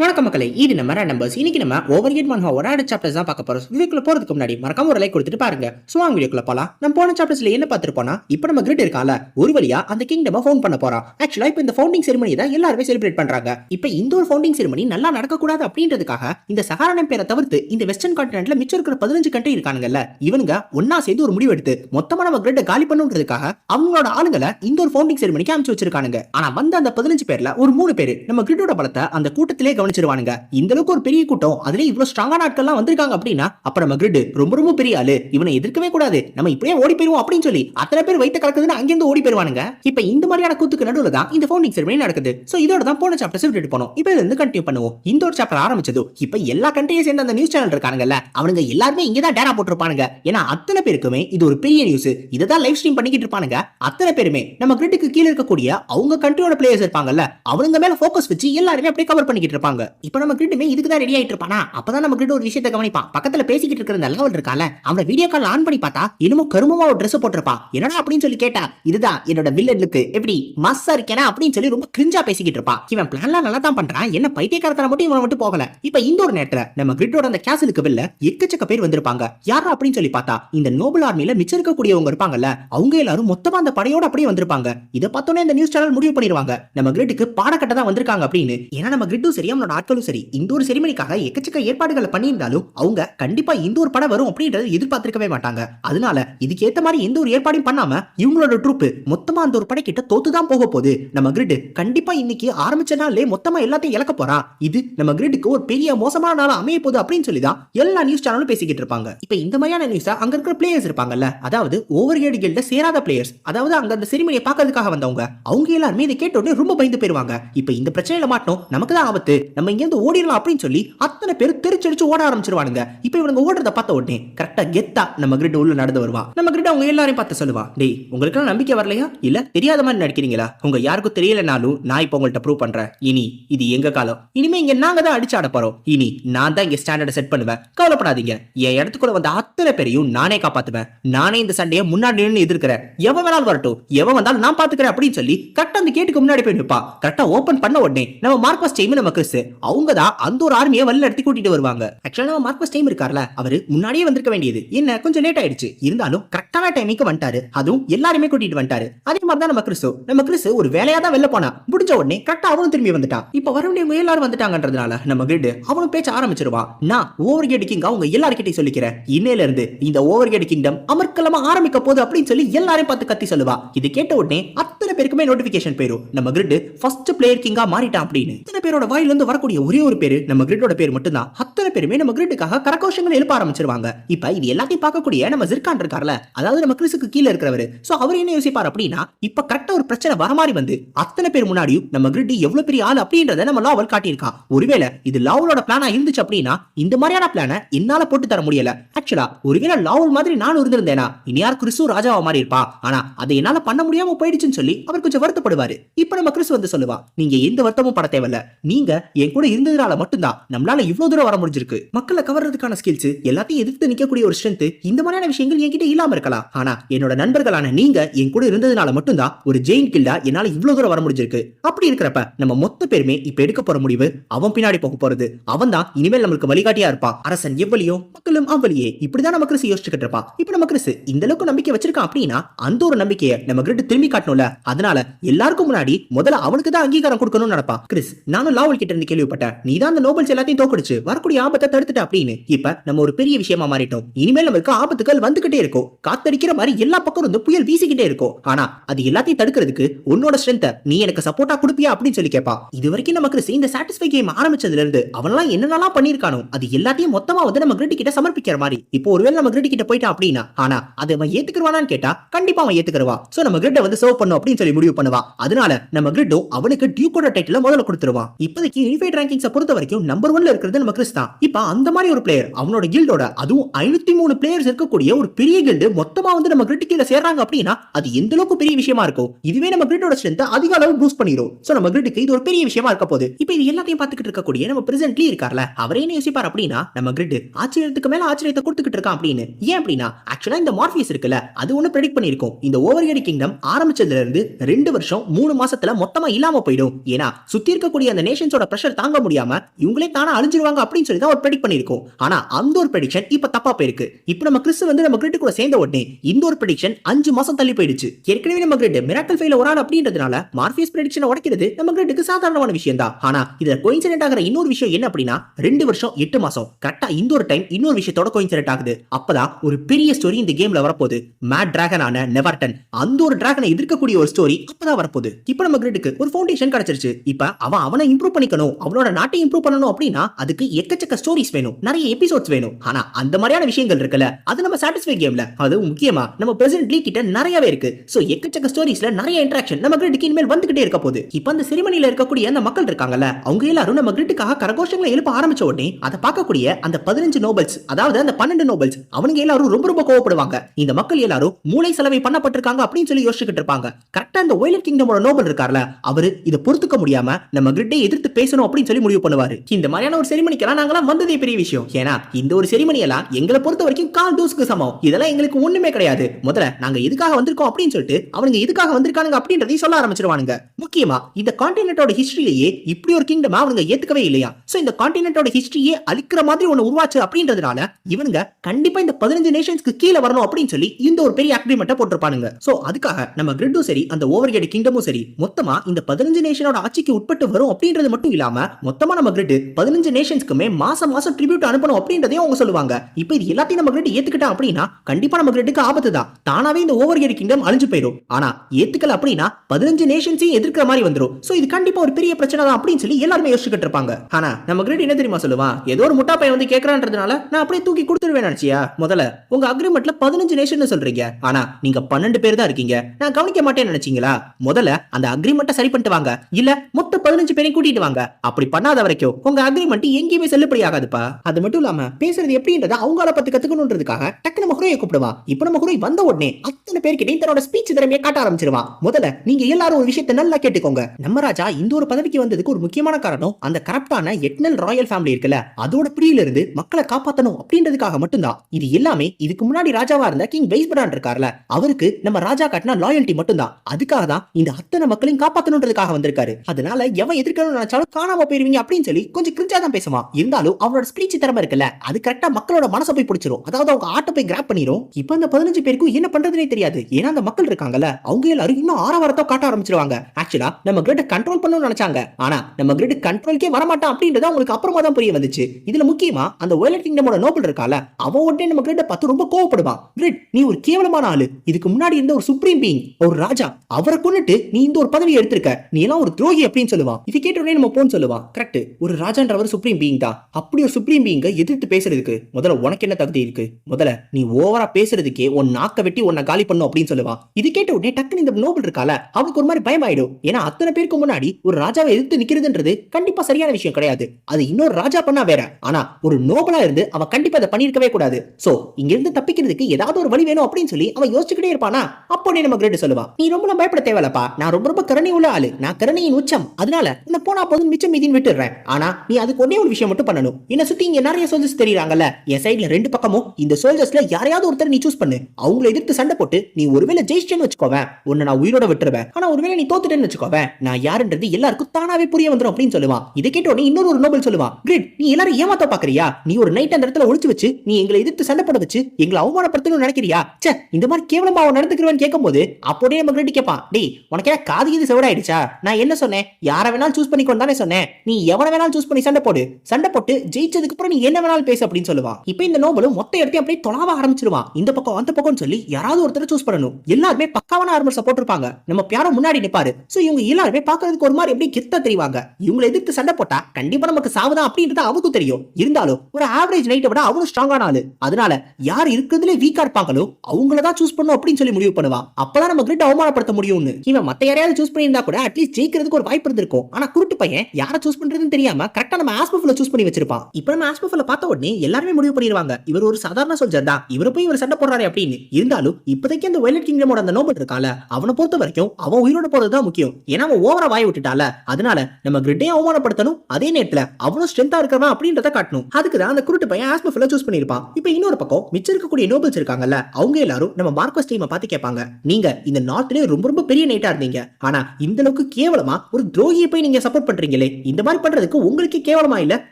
வணக்கம் மக்களை இது நம்ம நம்பர்ஸ் இன்னைக்கு நம்ம ஓவர் கேட் மன்ஹாவோட அடுத்த சாப்டர்ஸ் தான் பார்க்க போறோம். வீடியோக்குள்ள போறதுக்கு முன்னாடி மறக்காம ஒரு லைக் கொடுத்துட்டு பாருங்க. சோ அவங்க வீடியோக்குள்ள போலாம். நம்ம போன சாப்டர்ஸ்ல என்ன பார்த்திருப்போம்னா இப்போ நம்ம கிரிட் இருக்கால ஒரு வழியா அந்த கிங்டம் ஃபவுண்ட் பண்ண போறோம் ஆக்சுவலா இப்போ இந்த ஃபவுண்டிங் செரிமனி தான் எல்லாருமே செலிப்ரேட் பண்றாங்க. இப்போ இந்த ஒரு ஃபவுண்டிங் செரிமனி நல்லா நடக்கக்கூடாது அப்படின்றதுக்காக இந்த சகாரணம் பேரை தவிர்த்து இந்த வெஸ்டர்ன் கான்டினென்ட்ல மிச்சம் இருக்கிற பதினஞ்சு கண்ட்ரி இருக்கானுங்கல்ல இவனுங்க ஒன்னா சேர்ந்து ஒரு முடிவு எடுத்து மொத்தமா நம்ம கிரிட்டை காலி பண்ணுன்றதுக்காக அவங்களோட ஆளுங்களை இந்த ஒரு ஃபவுண்டிங் செரிமனிக்கு அமைச்சு வச்சிருக்கானுங்க. ஆனா வந்த அந்த பதினஞ்சு பேர்ல ஒரு மூணு பேர் நம்ம கிரிட்டோட பலத்தை அந்த கூட்டத்திலே கவனிச்சிருவானுங்க. இந்த அளவுக்கு ஒரு பெரிய கூட்டம் அதுல இவ்வளவு ஸ்ட்ராங்கான ஆட்கள்லாம் வந்திருக்காங்க அப்படின்னா அப்ப நம்ம கிரிட் ரொம்ப ரொம்ப பெரிய ஆளு. இவனை எதிர்க்கவே கூடாது. நம்ம இப்படியே ஓடி போயிருவோம் அப்படின்னு சொல்லி அத்தனை பேர் வைத்த கலக்குதுன்னு அங்கிருந்து ஓடி போயிருவானுங்க இப்ப இந்த மாதிரியான கூத்துக்கு நடுவுல தான் இந்த ஃபோனிங் செரிமனி நடக்குது. சோ இதோட தான் போன சாப்டர் விட்டுட்டு போனோம். இப்போ இதுல இருந்து கண்டினியூ பண்ணுவோம். இந்த ஒரு சாப்டர் ஆரம்பிச்சது இப்ப எல்லா கண்ட்ரியும் சேர்ந்த அந்த நியூஸ் சேனல் இருக்கானுங்கல்ல அவனுங்க எல்லாருமே இங்க தான் டேரா போட்டிருப்பானுங்க. ஏன்னா அத்தனை பேருக்குமே இது ஒரு பெரிய நியூஸ் இதை தான் லைவ் ஸ்ட்ரீம் பண்ணிக்கிட்டு இருப்பானுங்க. அத்தனை பேருமே நம்ம கிரிட்டுக்கு கீழே இருக்கக்கூடிய அவங்க கண்ட்ரியோட பிளேயர்ஸ் இருப்பாங்கல்ல அவனுங்க மேல ஃபோக்கஸ் வச்சு எல்லாருமே அப்படியே கவர் பண்ணிக்கிட்டு இருப்பாங்க. இப்போ நம்ம கிரிட்டுமே இதுக்கு தான் ரெடி ஆயிட்டு இருப்பானா? அப்பதான் நம்ம கிரிட் ஒரு விஷயத்தை கவனிப்பான் பக்கத்துல பேசிக்கிட்டு இருக்கிற அந்த லெவல் இருக்கால அவன வீடியோ கால் ஆன் பண்ணி பார்த்தா இன்னமும் கருமமா ஒரு ட்ரெஸ் போட்டிருப்பா. என்னடா அப்படின்னு சொல்லி கேட்டா இதுதான் என்னோட வில்லன் லுக்கு எப்படி மஸ்ஸா இருக்கேனா? அப்படின்னு சொல்லி ரொம்ப கிரிஞ்சா பேசிக்கிட்டு இருப்பான் இவன் பிளான்லாம் நல்லா தான் பண்றான். என்ன பைத்தியக்காரத்தனை மட்டும் இவன் மட்டும் போகல. இப்ப இந்த ஒரு நேரத்துல நம்ம கிரிட்டோட அந்த கேசலுக்கு வெளில எக்கச்சக்க பேர் வந்திருப்பாங்க. யாரா அப்படின்னு சொல்லி பார்த்தா இந்த நோபல் ஆர்மில மிச்சம் இருக்கக்கூடியவங்க இருப்பாங்கல்ல அவங்க எல்லாரும் மொத்தமா அந்த படையோட அப்படியே வந்திருப்பாங்க. இதை பார்த்தோன்னே இந்த நியூஸ் சேனல் முடிவு பண்ணிடுவாங்க. நம்ம கிரிட்டுக்கு பாடக்கட்ட தான் வந்திருக்காங்க அப்படின்னு. ஏன்னா நம்ம கிரிட்டும் சரியா அவனோட ஆட்களும் சரி இந்த ஒரு செரிமனிக்காக எக்கச்சக்க ஏற்பாடுகளை பண்ணியிருந்தாலும் அவங்க கண்டிப்பா இந்த ஒரு படம் வரும் அப்படின்றத எதிர்பார்த்திருக்கவே மாட்டாங்க. அதனால இதுக்கு ஏத்த மாதிரி எந்த ஒரு ஏற்பாடும் பண்ணாம இவங்களோட ட்ரூப் மொத்தமா அந்த ஒரு படைக்கிட்ட தோத்து தான் போக போகுது. நம்ம கிரிட் கண்டிப்பா இன்னைக்கு ஆரம்பிச்ச நாள்லே மொத்தமா எல்லாத்தையும் இழக்க போறான். இது நம்ம கிரிட்டுக்கு ஒரு பெரிய மோசமான நாள் அமைய போகுது அப்படின்னு சொல்லி தான் எல்லா நியூஸ் சேனலும் பேசிக்கிட்டு இருப்பாங்க. இப்ப இந்த மாதிரியான நியூஸ் அங்க இருக்கிற பிளேயர்ஸ் இருப்பாங்கல்ல அதாவது ஓவர் ஹெட் கில்ட சேராத பிளேயர்ஸ் அதாவது அங்க அந்த செரிமனியை பார்க்கறதுக்காக வந்தவங்க அவங்க எல்லாருமே இதை கேட்ட உடனே ரொம்ப பயந்து போயிருவாங்க. இப்ப இந்த பிரச்சனையில மாட்டோம் நமக்கு தான் ஆபத்து. நம்ம இங்கேருந்து ஓடிடலாம் அப்படின்னு சொல்லி அத்தனை பேர் தெரிச்சடிச்சு ஓட ஆரம்பிச்சிருவானுங்க. இப்ப இவனுங்க ஓடுறத பார்த்த உடனே கரெக்டாக கெத்தா நம்ம கிரிட் உள்ள நடந்து வருவா. நம்ம கிரிட் அவங்க எல்லாரையும் பார்த்து சொல்லுவா டேய் உங்களுக்கு நம்பிக்கை வரலையா? இல்ல தெரியாத மாதிரி நடிக்கிறீங்களா? உங்க யாருக்கும் தெரியலனாலும் நான் இப்போ உங்கள்ட்ட ப்ரூவ் பண்றேன். இனி இது எங்க காலம்? இனிமே இங்க நாங்க தான் அடிச்சு ஆட போறோம். இனி நான் தான் இங்க ஸ்டாண்டர்டை செட் பண்ணுவேன். கவலைப்படாதீங்க. என் இடத்துக்குள்ள வந்த அத்தனை பேரையும் நானே காப்பாத்துவேன். நானே இந்த சண்டையை முன்னாடி நின்று எதிர்க்கிறேன். எவன் வேணாலும் வரட்டும். எவன் வந்தாலும் நான் பாத்துக்கிறேன் அப்படின்னு சொல்லி கரெக்டா அந்த கேட்டுக்கு முன்னாடி போய் நிற்பா கரெக்டா ஓபன் பண்ண உடனே நம்ம மார்க்வஸ் டீம் நம்ம கிறிஸ் அவங்க தான் அந்த ஒரு ஆர்மியை வழி நடத்தி கூட்டிட்டு வருவாங்க. ஆக்சுவலா நம்ம மார்க்கஸ் டைம் இருக்கார்ல அவரு முன்னாடியே வந்திருக்க வேண்டியது. என்ன? கொஞ்சம் லேட் ஆயிடுச்சு. இருந்தாலும் கரெக்டான டைமுக்கு வந்துட்டாரு. அதுவும் எல்லாருமே கூட்டிட்டு வந்துட்டாரு. அதே மாதிரி தான் நம்ம கிறிஸ்து. நம்ம கிறிஸ்து ஒரு வேலையா தான் வெளில போனா முடிஞ்ச உடனே கரெக்டா அவனும் திரும்பி வந்துட்டான். இப்ப வர வேண்டியவங்க எல்லாரும் வந்துட்டாங்கன்றதுனால நம்ம கிரிட் அவனும் பேச்ச ஆரம்பிச்சிருவான். நான் ஓவர் கேட் கிங் அவங்க எல்லாருக்கிட்டையும் சொல்லிக்கிறேன். இன்னையில இருந்து இந்த ஓவர் கேட் கிங்டம் அமர்க்கலமா ஆரம்பிக்க போகுது அப்படின்னு சொல்லி எல்லாரையும் பார்த்து கத்தி சொல்லுவா. இது கேட்ட உடனே அத்தனை பேருக்குமே நோட்டிபிகேஷன் போயிடும் நம்ம கிரிட் ஃபர்ஸ்ட் பிளேயர் கிங்கா மாறிட்டான் அப்படின்னு. இத்தனை பேரோட வாயிலிருந்து வர வரக்கூடிய ஒரே ஒரு பேரு நம்ம கிரிட்டோட பேர் மட்டும்தான். அத்தனை பேருமே நம்ம கிரிட்டுக்காக கரகோஷங்கள் எழுப்ப ஆரம்பிச்சிருவாங்க. இப்ப இது எல்லாத்தையும் பார்க்கக்கூடிய நம்ம ஜிர்கான் இருக்கார்ல அதாவது நம்ம கிறிஸுக்கு கீழே இருக்கிறவரு. சோ அவர் என்ன யோசிப்பார் அப்படின்னா இப்ப கரெக்டா ஒரு பிரச்சனை வர மாதிரி வந்து அத்தனை பேர் முன்னாடியும் நம்ம கிரிட் எவ்வளவு பெரிய ஆள் அப்படின்றத நம்ம லாவல் காட்டியிருக்கான். ஒருவேளை இது லாவலோட பிளானா இருந்துச்சு அப்படின்னா இந்த மாதிரியான பிளானை என்னால போட்டு தர முடியல. ஆக்சுவலா ஒருவேளை லாவல் மாதிரி நானும் இருந்திருந்தேனா இனி யார் கிறிஸும் ராஜாவா மாதிரி இருப்பா? ஆனா அதை என்னால பண்ண முடியாம போயிடுச்சுன்னு சொல்லி அவர் கொஞ்சம் வருத்தப்படுவாரு. இப்ப நம்ம கிறிஸ் வந்து சொல்லுவா நீங்க எந்த வருத்தமும் பட தேவையில்ல. நீங்க என் கூட இருந்ததுனால மட்டும்தான் நம்மளால இவ்வளவு தூரம் வர முடிஞ்சிருக்கு. மக்களை கவர்றதுக்கான ஸ்கில்ஸ் எல்லாத்தையும் எதிர்த்து நிக்கக்கூடிய ஒரு ஸ்ட்ரென்த் இந்த மாதிரியான விஷயங்கள் என்கிட்ட இல்லாம இருக்கலாம். ஆனா என்னோட நண்பர்களான நீங்க என் கூட இருந்ததுனால மட்டும்தான் ஒரு ஜெயின் கில்டா என்னால இவ்வளவு தூரம் வர முடிஞ்சிருக்கு. அப்படி இருக்கிறப்ப நம்ம மொத்த பேருமே இப்ப எடுக்க போற முடிவு அவன் பின்னாடி போக போறது. அவன் தான் இனிமேல் நம்மளுக்கு வழிகாட்டியா இருப்பான். அரசன் எவ்வளியோ மக்களும் அவ்வளியே. இப்படிதான் நம்ம கிறிஸ் யோசிச்சுக்கிட்டு இருப்பான். இப்ப நம்ம கிறிஸ் இந்த அளவுக்கு நம்பிக்கை வச்சிருக்கான் அப்படின்னா அந்த ஒரு நம்பிக்கையை நம்ம கிட்ட திரும்பி காட்டணும்ல. அதனால எல்லாருக்கும் முன்னாடி முதல்ல அவனுக்கு தான் அங்கீகாரம் கொடுக்கணும்னு நடப்பான் கிறிஸ் நானும் லாவல் கிட்ட இருந்து கேள்விப்பட்டேன் நீ தான் அந்த நோபல்ஸ் எல்லாத்தையும் தோக்கடிச்சு வரக்கூடிய ஆபத்தை தடுத்துட்ட அப்படின்னு. இப்ப நம்ம ஒரு பெரிய விஷயமா மாறிட்டோம். இனிமேல் நமக்கு ஆபத்துகள் வந்துகிட்டே இருக்கும். காத்தடிக்கிற மாதிரி எல்லா பக்கம் இருந்து புயல் வீசிக்கிட்டே இருக்கும். ஆனா அது எல்லாத்தையும் தடுக்கிறதுக்கு உன்னோட ஸ்ட்ரென்த்தை நீ எனக்கு சப்போர்ட்டா கொடுப்பியா அப்படின்னு சொல்லி கேட்பா இது வரைக்கும் நமக்கு இந்த சாட்டிஸ்ஃபை கேம் ஆரம்பிச்சதுல இருந்து அவன்லாம் என்னென்னலாம் பண்ணிருக்கானோ அது எல்லாத்தையும் மொத்தமா வந்து நம்ம கிரிட்டி கிட்ட சமர்ப்பிக்கிற மாதிரி. இப்போ ஒருவேளை நம்ம கிரிட்டி கிட்ட போயிட்டான் அப்படின்னா ஆனா அது அவன் ஏத்துக்கிறவானான்னு கேட்டா கண்டிப்பா அவன் ஏத்துக்கிறவா சோ நம்ம கிரிட்டை வந்து சர்வ் பண்ணும் அப்படின்னு சொல்லி முடிவு பண்ணுவா. அதனால நம்ம கிரிட்டோ அவனுக்கு டியூக்கோட டைட்டில் முதல்ல கொடுத்துருவான். இப்போதைக்கு யூனிஃபைட் ரேங்கிங்ஸை பொறுத்த வரைக்கும் நம்பர் ஒன்ல இருக்கிறது நம்ம கிறிஸ் தான். இப்போ அந்த மாதிரி ஒரு பிளேயர் அவனோட கில்டோட அதுவும் ஐநூத்தி மூணு பிளேயர்ஸ் இருக்கக்கூடிய ஒரு பெரிய கில்டு மொத்தமா வந்து நம்ம கிரிட்டு கீழே சேர்றாங்க அப்படின்னா அது எந்த அளவுக்கு பெரிய விஷயமா இருக்கும் இதுவே நம்ம கிரிட்டோட ஸ்ட்ரென்த் அதிக அளவு பூஸ்ட் பண்ணிடும் ஸோ நம்ம கிரிட்டுக்கு இது ஒரு பெரிய விஷயமா இருக்க போகுது. இப்போ இது எல்லாத்தையும் பார்த்துக்கிட்டு இருக்கக்கூடிய நம்ம பிரசன்ட்லி இருக்கார்ல அவரே என்ன யோசிப்பார் அப்படின்னா நம்ம கிரிட் ஆச்சரியத்துக்கு மேல ஆச்சரியத்தை கொடுத்துக்கிட்டு இருக்கான் அப்படின்னு. ஏன் அப்படின்னா ஆக்சுவலா இந்த மார்பியஸ் இருக்குல்ல அது ஒண்ணு ப்ரெடிக்ட் பண்ணிருக்கோம் இந்த ஓவர் கிங்டம் ஆரம்பிச்சதுல இருந்து ரெண்டு வருஷம் மூணு மாசத்துல மொத்தமா இல்லாம போயிடும். ஏன்னா சுத்தி இருக்கக்கூடிய அந்த நேஷன்ஸோட பிரஷர் ப்ரெஷர் தாங்க முடியாம இவங்களே தானா அழிஞ்சிருவாங்க அப்படின்னு சொல்லி தான் ஒரு ப்ரெடிக்ட் பண்ணிருக்கோம் ஆனா அந்த ஒரு ப்ரெடிக்ஷன் இப்ப தப்பா போயிருக்கு. இப்போ நம்ம கிறிஸ் வந்து நம்ம கிரிட்டு கூட சேர்ந்த உடனே இந்த ஒரு ப்ரெடிக்ஷன் அஞ்சு மாசம் தள்ளி போயிடுச்சு. ஏற்கனவே நம்ம கிரிட் மிராக்கல் ஃபெயில ஒரு ஆள் அப்படின்றதுனால மார்பியஸ் ப்ரெடிக்ஷனை உடைக்கிறது நம்ம கிரிட்டுக்கு சாதாரணமான விஷயம் தான். ஆனா இதுல கோயின்சிடென்ட் ஆகிற இன்னொரு விஷயம் என்ன அப்படின்னா ரெண்டு வருஷம் எட்டு மாசம் கரெக்டா இந்த ஒரு டைம் இன்னொரு விஷயத்தோட கோயின்சிடென்ட் ஆகுது. அப்பதான் ஒரு பெரிய ஸ்டோரி இந்த கேம்ல வரப்போகுது. மேட் டிராகன் ஆன நெவர்டன் அந்த ஒரு டிராகனை எதிர்க்கக்கூடிய ஒரு ஸ்டோரி அப்பதான் வரப்போகுது. இப்போ நம்ம கிரிட்டுக்கு ஒரு ஃபவுண்டேஷன் கிடைச்சிருச்சு. இப்ப அவன் அவனை இம்ப்ரூவ் பண்ணிக்கணும். அவனோட நாட்டை இம்ப்ரூவ் பண்ணணும் அப்படின்னா அதுக்கு எக்கச்சக்க ஸ்டோரிஸ் வேணும். நிறைய எபிசோட்ஸ் வேணும். ஆனா அந்த மாதிரியான விஷயங்கள் இருக்குல்ல அது நம்ம சாட்டிஸ்ஃபை கேம்ல அது முக்கியமா நம்ம பிரசிடென்ட் லீ கிட்ட நிறையவே இருக்கு. சோ எக்கச்சக்க ஸ்டோரிஸ்ல நிறைய இன்ட்ராக்ஷன் நம்ம கிரிட்டுக்கு இனிமேல் வந்துகிட்டே இருக்க போகுது. இப்போ அந்த செரிமனில இருக்கக்கூடிய அந்த மக்கள் இருக்காங்கல்ல அவங்க எல்லாரும் நம்ம கிரிட்டுக்காக கரகோஷங்களை எழுப்ப ஆரம்பிச்ச உடனே அதை பார்க்கக்கூடிய அந்த பதினஞ்சு நோபல்ஸ் அதாவது அந்த பன்னெண்டு நோபல்ஸ் அவனுங்க எல்லாரும் ரொம்ப ரொம்ப கோவப்படுவாங்க. இந்த மக்கள் எல்லாரும் மூளை செலவை பண்ணப்பட்டிருக்காங்க அப்படின்னு சொல்லி யோசிச்சுக்கிட்டு இருப்பாங்க. கரெக்டா இந்த ஒயிலட் கிங்டமோட நோபல் இருக்கார்ல அவரு இதை பொறுத்துக்க முடியாம நம்ம கிரிட்டை எதிர்த்து பேசணும் அப்படின்னு சொல்லி முடிவு பண்ணுவாரு. இந்த மாதிரியான ஒரு செரிமனிக்கெல்லாம் நாங்களாம் வந்ததே பெரிய விஷயம். ஏன்னா இந்த ஒரு செரிமனி எல்லாம் எங்களை பொறுத்த வரைக்கும் கால் டூஸ்க்கு சமம். இதெல்லாம் எங்களுக்கு ஒண்ணுமே கிடையாது. முதல்ல நாங்க எதுக்காக வந்திருக்கோம் அப்படின்னு சொல்லிட்டு அவனுங்க எதுக்காக வந்திருக்கானுங்க அப்படின்றதையும் சொல்ல ஆரம்பிச்சிருவானுங்க. முக்கியமா இந்த கான்டினென்ட்டோட ஹிஸ்டரியிலேயே இப்படி ஒரு கிங்டம் அவனுங்க ஏத்துக்கவே இல்லையா? சோ இந்த கான்டினென்ட்டோட ஹிஸ்டரியே அழிக்கிற மாதிரி ஒண்ணு உருவாச்சு அப்படின்றதுனால இவனுங்க கண்டிப்பா இந்த பதினஞ்சு நேஷன்ஸ்க்கு கீழே வரணும் அப்படின்னு சொல்லி இந்த ஒரு பெரிய அக்ரிமெண்ட்டை போட்டிருப்பானுங்க. சோ அதுக்காக நம்ம கிரிட்டும் சரி அந்த ஓவர்கேட் கிங்டமும் சரி மொத்தமா இந்த பதினஞ்சு நேஷனோட ஆட்சிக்கு உட்பட்டு வரும் அப்படின்றது மட்டும் இல்லாம மொத்தமா நம்ம கிரிட் பதினஞ்சு நேஷன்ஸ்க்குமே மாசம் மாசம் ட்ரிபியூட் அனுப்பணும் அப்படின்றதையும் அவங்க சொல்லுவாங்க. இப்போ இது எல்லாத்தையும் நம்ம கிரிட் ஏத்துக்கிட்டோம் அப்படின்னா கண்டிப்பா நம்ம கிரிட்டுக்கு ஆபத்து தான். தானாவே இந்த ஓவர் ஓவர்கேட் கிங்டம் அழிஞ்சு போயிடும் ஆனா ஏத்துக்கல அப்படின்னா பதினஞ்சு நேஷன்ஸையும் எதிர்க்கிற மாதிரி வந்துடும் சோ இது கண்டிப்பா ஒரு பெரிய பிரச்சனை தான் அப்படின்னு சொல்லி எல்லாருமே யோசிச்சுக்கிட்டு இருப்பாங்க. ஆனா நம்ம கிரிட் என்ன தெரியுமா சொல்லுவான் ஏதோ ஒரு முட்டா பையன் வந்து கேட்கறான்றதுனால நான் அப்படியே தூக்கி கொடுத்துருவேன் நினைச்சியா? முதல்ல உங்க அக்ரிமெண்ட்ல பதினஞ்சு நேஷன் சொல்றீங்க. ஆனா நீங்க பன்னெண்டு பேர் தான் இருக்கீங்க. நான் கவனிக்க மாட்டேன்னு நினைச்சீங்களா? முதல்ல அந்த அக்ரிமெண்ட்டை சரி பண்ணிட்டு வாங்க. இல்ல மொத்த பதினஞ்சு பேரையும் கூட்டிட்டு வாங்க. அப்படி பண்ணாத வரைக்கும் உங்க அக்ரிமெண்ட் எங்கேயுமே செல்லுபடி ஆகாதுப்பா. அது மட்டும் இல்லாம பேசுறது எப்படின்றத அவங்கள பத்தி கத்துக்கணுன்றதுக்காக டக்கு நம்ம குறையை கூப்பிடுவா. இப்ப நம்ம குறை வந்த உடனே அத்தனை பேர்கிட்டையும் தன்னோட ஸ்பீச் திறமையை காட்ட ஆரம்பிச்சிருவா. முதல்ல நீங்க எல்லாரும் ஒரு விஷயத்தை நல்லா கேட்டுக்கோங்க. நம்ம ராஜா இந்த ஒரு பதவிக்கு வந்ததுக்கு ஒரு முக்கியமான காரணம் அந்த கரப்டான எட்னல் ராயல் ஃபேமிலி இருக்குல்ல அதோட பிடியில இருந்து மக்களை காப்பாத்தணும் அப்படின்றதுக்காக மட்டும்தான். இது எல்லாமே இதுக்கு முன்னாடி ராஜாவா இருந்த கிங் வெய்ஸ்பரான் இருக்கார்ல அவருக்கு நம்ம ராஜா காட்டின லாயல்ட்டி மட்டும்தான். அதுக்காக தான் இந்த அத்தனை மக்களையும் காப்பாத்தணுன்றதுக்காக வந்திருக்காரு. அதனால எவன் எதிர்க்கணும்னு நினைச்சாலும் காணாம போயிருவீங்க அப்படின்னு சொல்லி கொஞ்சம் கிரிஞ்சா தான் பேசுவான். இருந்தாலும் அவனோட ஸ்பீச் திறமை இருக்குல்ல அது கரெக்டா மக்களோட மனசை போய் பிடிச்சிரும். அதாவது அவங்க ஆட்டை போய் கிராப் பண்ணிரும். இப்போ அந்த பதினஞ்சு பேருக்கும் என்ன பண்றதுனே தெரியாது. ஏன்னா அந்த மக்கள் இருக்காங்கல்ல அவங்க எல்லாரும் இன்னும் ஆரவாரத்தை காட்ட ஆரம்பிச்சிருவாங்க. ஆக்சுவலா நம்ம கிரிட் கண்ட்ரோல் பண்ணணும்னு நினைச்சாங்க. ஆனா நம்ம கிரிட் கண்ட்ரோல்க்கே வரமாட்டான் அப்படின்றது அவங்களுக்கு அப்புறமா தான் புரிய வந்துச்சு. இதுல முக்கியமா அந்த வயலட் கிங்டமோட நோபல் இருக்கால அவன் உடனே நம்ம கிரிட்ட பார்த்து ரொம்ப கோவப்படுவான். கிரிட் நீ ஒரு கேவலமான ஆளு. இதுக்கு முன்னாடி இருந்த ஒரு சுப்ரீம் பீங் ஒரு ராஜா. அவரை கொண்டுட்டு நீ இந்த ஒரு பதவியை எடுத்திருக்க. நீ எல்லாம் ஒரு துரோகி அப்படின்னு சொல்லுவான். இது கேட்ட உடனே நம்ம போன் சொல்லுவான் கரெக்ட் ஒரு ராஜான்றவர் சுப்ரீம் பீயிங் தான் அப்படி ஒரு சுப்ரீம் பீயிங்க எதிர்த்து பேசுறதுக்கு முதல்ல உனக்கு என்ன தகுதி இருக்கு? முதல்ல நீ ஓவரா பேசுறதுக்கே உன் நாக்க வெட்டி உன்னை காலி பண்ணும் அப்படின்னு சொல்லுவான் இது கேட்ட உடனே டக்குன்னு இந்த நோபல் இருக்கால அவனுக்கு ஒரு மாதிரி பயமாயிடும். ஏன்னா அத்தனை பேருக்கு முன்னாடி ஒரு ராஜாவை எதிர்த்து நிக்கிறதுன்றது கண்டிப்பா சரியான விஷயம் கிடையாது. அது இன்னொரு ராஜா பண்ணா வேற. ஆனா ஒரு நோபலா இருந்து அவன் கண்டிப்பா அதை பண்ணிருக்கவே கூடாது. சோ இங்க இருந்து தப்பிக்கிறதுக்கு ஏதாவது ஒரு வழி வேணும் அப்படின்னு சொல்லி அவன் யோசிச்சுக்கிட்டே இருப்பானா? அப்போ நீ நம்ம கிரேட் சொல்லுவான் நீ ரொம்ப பயப்பட தேவையில்லப்பா. நான் ரொம்ப ரொம்ப கருணை உள்ள ஆளு. நான் கருணையின் உச்சம். அதனால இந்த போனா போதும் மிச்சம் மீதின்னு விட்டுறேன் ஆனா நீ அதுக்கு ஒரே ஒரு விஷயம் மட்டும் பண்ணணும். என்ன சுத்தி இங்க நிறைய சோல்ஜர்ஸ் தெரியுறாங்கல்ல? என் சைடுல ரெண்டு பக்கமும் இந்த சோல்ஜர்ஸ்ல யாரையாவது ஒருத்தர் நீ சூஸ் பண்ணு. அவங்கள எதிர்த்து சண்டை போட்டு நீ ஒருவேளை ஜெயிச்சேன்னு வச்சுக்கோவேன் உன்னை நான் உயிரோட விட்டுருவேன். ஆனா ஒருவேளை நீ தோத்துட்டேன்னு வச்சுக்கோவேன் நான் யாருன்றது எல்லாருக்கும் தானாவே புரிய வந்துடும் அப்படின்னு சொல்லுவான். இதை கேட்ட உடனே இன்னொரு ஒரு நோபல் சொல்லுவான். கிரேட் நீ எல்லாரும் ஏமாத்த பாக்குறியா? நீ ஒரு நைட் அந்த இடத்துல ஒழிச்சு வச்சு நீ எங்களை எதிர்த்து சண்டை போட வச்சு எங்களை அவமானப்படுத்தணும்னு நினைக்கிறியா? சே இந்த மாதிரி கேவலமா அவன் நடந்துக்கிறவன் கேட்கும்போது அப்படியே நம்ம கிரேட் கேட்பான் டேய் உனக்கு என்ன காது இது செவடாயிடுச்சா? நான் என்ன சொன்னேன்? யாரை வேணாலும் சூஸ் பண்ணிக்கொண்டு தானே சொன்னேன். நீ எவனை வேணாலும் சூஸ் பண்ணி சண்டை போடு. சண்டை போட்டு ஜெயிச்சதுக்கு அப்புறம் நீ என்ன வேணாலும் பேசு அப்படின்னு சொல்லுவான் இப்போ இந்த நோபலும் மொத்த இடத்தையும் அப்படியே தொலாவ ஆரம்பிச்சிருவான் இந்த பக்கம் அந்த பக்கம்னு சொல்லி யாராவது ஒருத்தர் சூஸ் பண்ணணும். எல்லாருமே பக்காவான ஆர்மர் சப்போர்ட் இருப்பாங்க. நம்ம பியாரோ முன்னாடி நிப்பாரு. சோ இவங்க எல்லாருமே பாக்குறதுக்கு ஒரு மாதிரி எப்படி கெத்தா தெரிவாங்க. இவங்களை எதிர்த்து சண்டை போட்டா கண்டிப்பா நமக்கு சாவுதான் அப்படின்றது அவனுக்கும் தெரியும். இருந்தாலும் ஒரு ஆவரேஜ் நைட்டை விட அவனும் ஸ்ட்ராங்கான ஆளு. அதனால யார் இருக்கிறதுல வீக்கா இருப்பாங்களோ அவங்கள தான் சூஸ் பண்ணும் அப்படின்னு சொல்லி முடிவு பண்ணுவான் அப்பதான் நம்ம கிரிட் அவமானப்படுத்த முடியும்னு. இவன் மத்த யாரையாவது சூஸ் பண்ணியிருந்தா கூட அட்லீஸ்ட் ஜெயிக்கிறதுக்கு ஒரு வாய்ப்பு இருந்திருக்கும். ஆனா குருட்டு பையன் யாரை சூஸ் பண்றதுன்னு தெரியாம கரெக்டா நம்ம ஆஸ்பஃபுல சூஸ் பண்ணி வச்சிருப்பான். இப்போ நம்ம ஆஸ்பஃபுல பார்த்த உடனே எல்லாருமே முடிவு பண்ணிடுவாங்க இவர் ஒரு சாதாரண சோல்ஜர் தான். இவர் போய் இவர் சண்டை போடுறாரு அப்படின்னு. இருந்தாலும் இப்போதைக்கு அந்த வயலட் கிங்டமோட அந்த நோபல் இருக்கால அவனை பொறுத்த வரைக்கும் அவன் உயிரோட போறது தான் முக்கியம். ஏன்னா அவன் ஓவரா வாய் விட்டுட்டால அதனால நம்ம கிரிட்டையும் அவமானப்படுத்தணும். அதே நேரத்துல அவனும் ஸ்ட்ரென்த்தா இருக்கிறவன் அப்படின்றத காட்டணும். அதுக்கு தான் அந்த குருட்டு பையன் ஆஸ்பஃபுல சூஸ் பண்ணிருப்பான் இப்போ இன்னொரு பக்கம் மிச்சம் இருக்கக்கூடிய நோபல்ஸ் இருக்காங்கல்ல அவங்க எல்லாரும் நம்ம மார்க்கஸ் டீமை பார்த்து கேட்பாங்க. நீங்க இந்த நார்த்லயே ரொம்ப ரொம்ப பெரிய நைட்டா இருந்தீங்க. ஆனா இந்த அளவுக்கு கேவலமா ஒரு துரோகியை போய் நீங்க சப்போர்ட் பண்றீங்களே. இந்த மாதிரி பண்றதுக்கு உங்களுக்கு கேவலமா இல்ல?